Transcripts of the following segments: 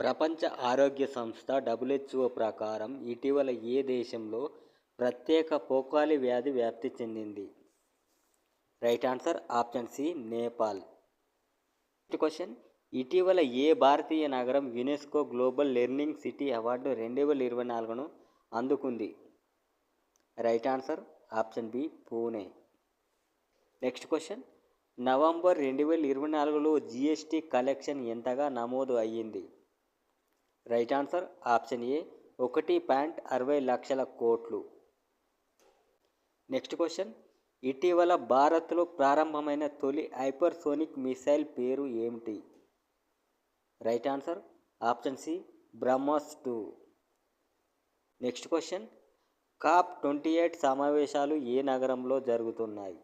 ప్రపంచ ఆరోగ్య సంస్థ డబ్ల్యూహెచ్ఓ ప్రకారం ఇటీవల ఏ దేశంలో ప్రత్యేక పోకాలి వ్యాధి వ్యాప్తి చెందింది? Right answer option C Nepal. Question ఇటీవల ఏ భారతీయ నగరం UNESCO global learning city award రెండు వేల ఇరవై నాలుగును అందుకుంది? Right answer option B Pune next question November రెండు వేల ఇరవై నాలుగులో జిఎస్టీ కలెక్షన్ ఎంతగా నమోదు అయ్యింది? రైట్ ఆన్సర్ ఆప్షన్ ఏ ఒకటి పాయింట్ అరవై లక్షల కోట్లు. నెక్స్ట్ క్వశ్చన్ ఇటీవల భారత్లో ప్రారంభమైన తొలి హైపర్సోనిక్ మిసైల్ పేరు ఏమిటి? Right answer option C BrahMos two. Next question COP twenty eight సమావేశాలు ఏ నగరంలో జరుగుతున్నాయి?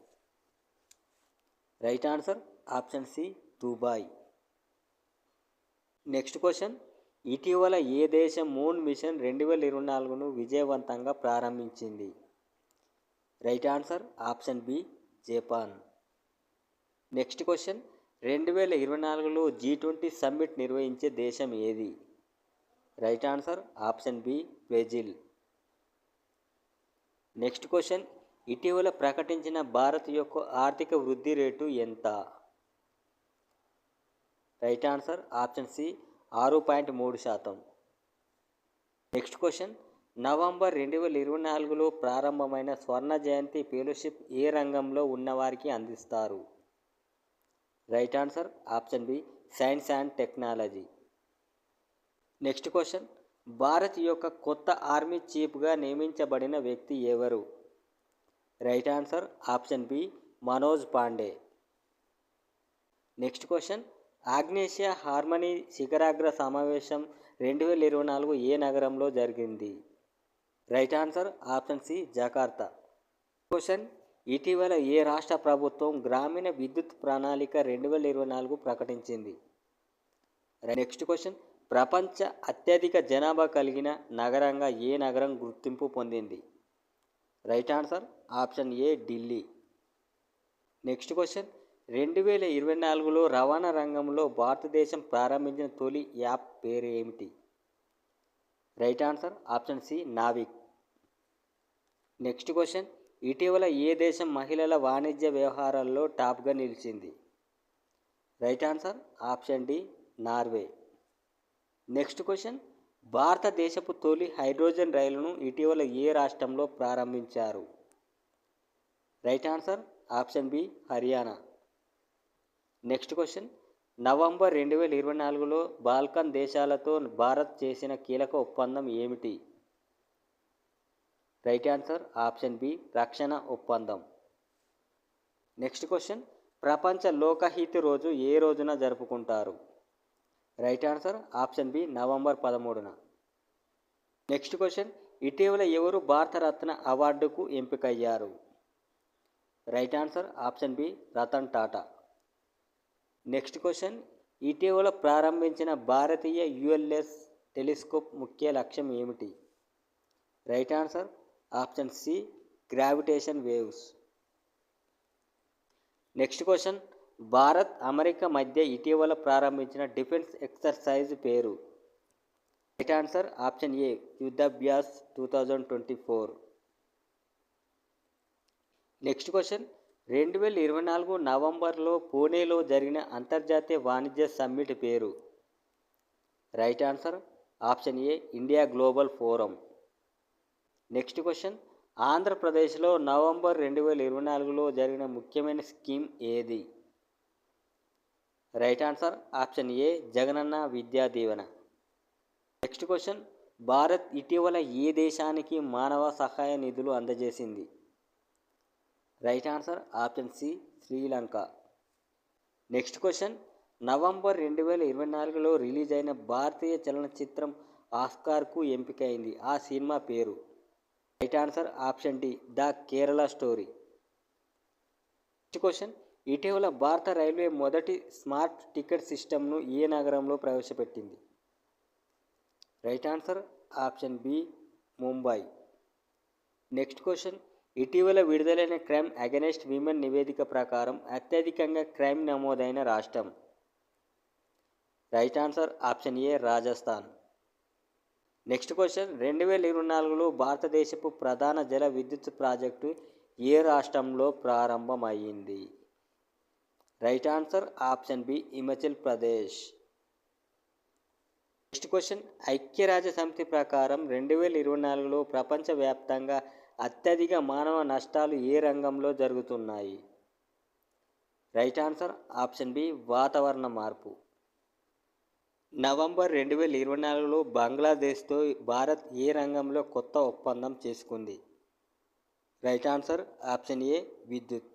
Right answer option C Dubai. Next question ఇటీవల ఏ దేశం మూన్ మిషన్ రెండు వేల ఇరవై నాలుగును విజయవంతంగా ప్రారంభించింది? Right answer option B Japan. Next question రెండు వేల ఇరవై నాలుగులో జీ ట్వంటీ సమ్మిట్ నిర్వహించే దేశం ఏది? Right answer option B Brazil. Next question ఇటీవల ప్రకటించిన భారత్ యొక్క ఆర్థిక వృద్ధి రేటు ఎంత? రైట్ ఆన్సర్ ఆప్షన్ సి ఆరు పాయింట్ మూడు శాతం. Next question. నవంబర్ రెండు వేల ఇరవై నాలుగులో ప్రారంభమైన స్వర్ణ జయంతి ఫెలోషిప్ ఏ రంగంలో ఉన్నవారికి అందిస్తారు? Right answer option B science and technology. Next question. Bharat యొక్క కొత్త ఆర్మీ చీఫ్గా నియమించబడిన వ్యక్తి ఎవరు? Right answer option B Manoj Pandey. Next question. ఆగ్నేషియా harmony శిఖరాగ్ర సమావేశం రెండు వేల ఇరవై నాలుగు ఏ నగరంలో జరిగింది? Right answer option C Jakarta. Question ఇటీవల ఏ రాష్ట్ర ప్రభుత్వం గ్రామీణ విద్యుత్ ప్రణాళిక రెండు వేల ఇరవై నాలుగు ప్రకటించింది? నెక్స్ట్ క్వశ్చన్ ప్రపంచ అత్యధిక జనాభా కలిగిన నగరంగా ఏ నగరం గుర్తింపు పొందింది? Right answer option A Delhi. Next question రెండు వేల ఇరవై నాలుగులో రవాణా రంగంలో భారతదేశం ప్రారంభించిన తొలి యాప్ పేరు ఏమిటి? Right answer option C NavIC. Next question. ఇటీవల ఏ దేశం మహిళల వాణిజ్య వ్యవహారాల్లో టాప్గా నిలిచింది? Right answer option D Norway. Next question. భారతదేశపు తొలి హైడ్రోజన్ రైలును ఇటీవల ఏ రాష్ట్రంలో ప్రారంభించారు? Right answer option B Haryana. Next question November రెండు వేల ఇరవై నాలుగులో బాల్కన్ దేశాలతో భారత్ చేసిన కీలక ఒప్పందం ఏమిటి? రైట్ ఆన్సర్ ఆప్షన్ బి రక్షణ ఒప్పందం. నెక్స్ట్ క్వశ్చన్ ప్రపంచ లోకహిత రోజు ఏ రోజున జరుపుకుంటారు? Right answer option B November పదమూడున. నెక్స్ట్ క్వశ్చన్ ఇటీవల ఎవరు భారతరత్న అవార్డుకు ఎంపికయ్యారు? Right answer option B Ratan Tata. Next question. ఇటీవల ప్రారంభించిన భారతీయ యుఎల్ఎస్ టెలిస్కోప్ ముఖ్య లక్ష్యం ఏమిటి? Right answer option C gravitation waves. Next question. Bharat America మధ్య ఇటీవల ప్రారంభించిన డిఫెన్స్ ఎక్సర్సైజ్ పేరు? Right answer option A Yudh Abhyas two thousand twenty four. Next question. రెండు వేల ఇరవై నాలుగు నవంబర్లో పూణేలో జరిగిన అంతర్జాతీయ వాణిజ్య సమ్మిట్ పేరు. Right answer? Option A India global forum. Next question. ఆంధ్రప్రదేశ్లో నవంబర్ రెండు వేల ఇరవై నాలుగులో జరిగిన ముఖ్యమైన స్కీమ్ ఏది? Right answer? Option A Jagananna Vidya Deevena. Next question. Bharat ఇటీవల ఏ దేశానికి మానవ సహాయ నిధులు అందజేసింది? Right answer option C Sri Lanka next question November రెండు వేల ఇరవై నాలుగులో రిలీజ్ అయిన భారతీయ చలనచిత్రం ఆస్కార్కు ఎంపికైంది. ఆ సినిమా పేరు? Right answer option D the Kerala story. Next question ఇటీవల భారత రైల్వే మొదటి స్మార్ట్ టికెట్ సిస్టమ్ను ఏ నగరంలో ప్రవేశపెట్టింది? Right answer option B Mumbai. Next question ఇటీవల విడుదలైన క్రైమ్ అగెనెస్ట్ విమెన్ నివేదిక ప్రకారం అత్యధికంగా క్రైమ్ నమోదైన రాష్ట్రం. Right answer option A Rajasthan. Next question రెండు వేల ఇరవై నాలుగులో భారతదేశపు ప్రధాన జల విద్యుత్ ప్రాజెక్టు ఏ రాష్ట్రంలో ప్రారంభమైంది? Right answer option B Himachal Pradesh. Next question ఐక్యరాజ్య సమితి ప్రకారం రెండు వేల ఇరవై నాలుగులో ప్రపంచవ్యాప్తంగా అత్యధిక మానవ నష్టాలు ఏ రంగంలో జరుగుతున్నాయి? రైట్ ఆన్సర్ ఆప్షన్ బి వాతావరణ మార్పు. నవంబర్ రెండు వేల ఇరవై నాలుగులో బంగ్లాదేశ్తో భారత్ ఏ రంగంలో కొత్త ఒప్పందం చేసుకుంది? రైట్ ఆన్సర్ ఆప్షన్ ఏ విద్యుత్.